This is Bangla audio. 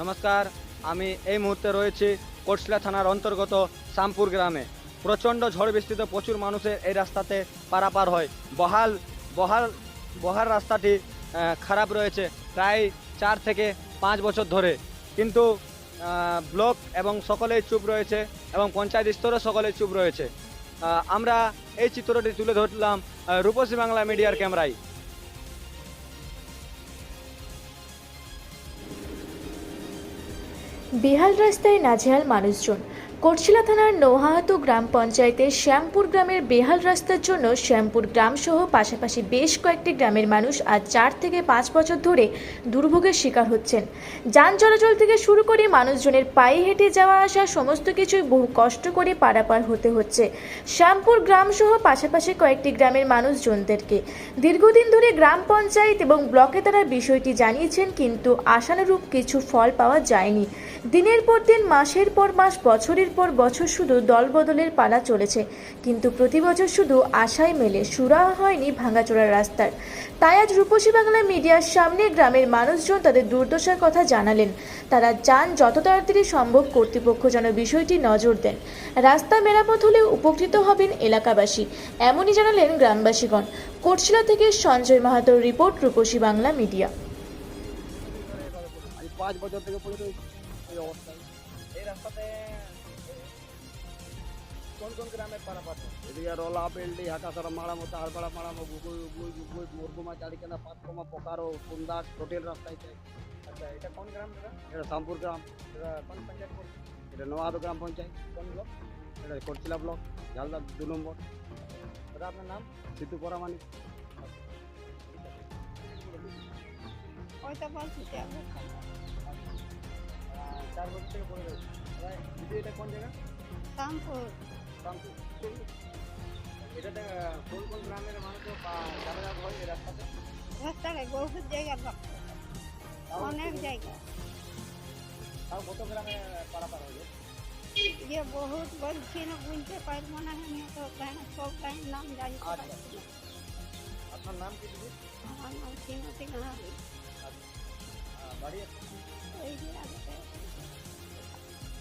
নমস্কার, আমি এই মুহূর্তে রয়েছি কোটশিলা থানার অন্তর্গত শামপুর গ্রামে। প্রচণ্ড ঝড় বৃষ্টিতে প্রচুর মানুষের এই রাস্তাতে পারাপার হয়। বহাল বহাল বহাল রাস্তাটি খারাপ রয়েছে প্রায় চার থেকে পাঁচ বছর ধরে। কিন্তু ব্লক এবং সকলেই চুপ রয়েছে এবং পঞ্চায়েত স্তরে সকলেই চুপ রয়েছে। আমরা এই চিত্রটি তুলে ধরলাম রূপসী বাংলা মিডিয়ার ক্যামেরায়। বেহাল রাস্তায় নাজেহাল মানুষজন। কোটশিলা থানার নৌহাহাতু গ্রাম পঞ্চায়েতের শ্যামপুর গ্রামের বেহাল রাস্তার জন্য শ্যামপুর গ্রাম সহ পাশাপাশি বেশ কয়েকটি গ্রামের মানুষ আজ চার থেকে পাঁচ বছর ধরে দুর্ভোগের শিকার হচ্ছেন। যান চলাচল থেকে শুরু করে মানুষজনের পায়ে হেঁটে যাওয়া আসা সমস্ত কিছুই বহু কষ্ট করে পারাপার হতে হচ্ছে। শ্যামপুর গ্রাম সহ পাশাপাশি কয়েকটি গ্রামের মানুষজনদেরকে। দীর্ঘদিন ধরে গ্রাম পঞ্চায়েত এবং ব্লকে তারা বিষয়টি জানিয়েছেন, কিন্তু আশানুরূপ কিছু ফল পাওয়া যায়নি। দিনের পর দিন, মাসের পর মাস, বছরের পর বছর শুধু দলবদলের পালা চলেছে। কিন্তু প্রতি বছর শুধু আশায় মেলে, সুরা হয়নি ভাঙাচোরা রাস্তার। তাই আজ রূপসী বাংলা মিডিয়ার সামনে গ্রামের মানুষজন তাদের দুর্দশার কথা জানালেন। তারা চান যত তাড়াতাড়ি সম্ভব, কর্তৃপক্ষ যেন বিষয়টি নজর দেন। রাস্তা মেরামত হলে উপকৃত হবেন এলাকাবাসী, এমনই জানালেন গ্রামবাসীগণ। কোটশিলা থেকে সঞ্জয় মাহাতোর রিপোর্ট, রূপসী বাংলা মিডিয়া। পাঁচ বছর থেকে পর্যন্ত এই এই রাস্তাতে কোন কোন গ্রামের পারাপার এদিকে রলা বেল্ডি হাকাসারা মাড়ামো তারপাড়া মাড়ামো গুগুই গুগুই গুগুই মুরগুমা চারিখানা পাতকমা পোকারো কুন্দা টোটেল রাস্তায় আচ্ছা এটা কোন গ্রাম দাদা এটা শামপুর গ্রাম এটা কোন পঞ্চায়েত গ্রাম পঞ্চায়েত কোন ব্লক এটা করছিলা ব্লক ঝালদা দু নম্বর দাদা আপনার নাম সিতু পরামানি ওইটা বলছি চার বছর থেকে পড়ে রয়েছে দাদা, এটা কোন জায়গা? শ্যামপুর রামপুর এটাতে কোন কোন গ্রামের মানুষ যাতায়াত হয় এই রাস্তাতে? রাস্তায় বহুত জায়গা অনেক জায়গা। তাও কত গ্রামে পারাপার হবে? যে বহুত বলছি না বুঝতে পারব না আমি তো সব গান নাম জানি। আচ্ছা। আপনার নাম কি দিদি? আমার নাম শ্রীমতী গাহারি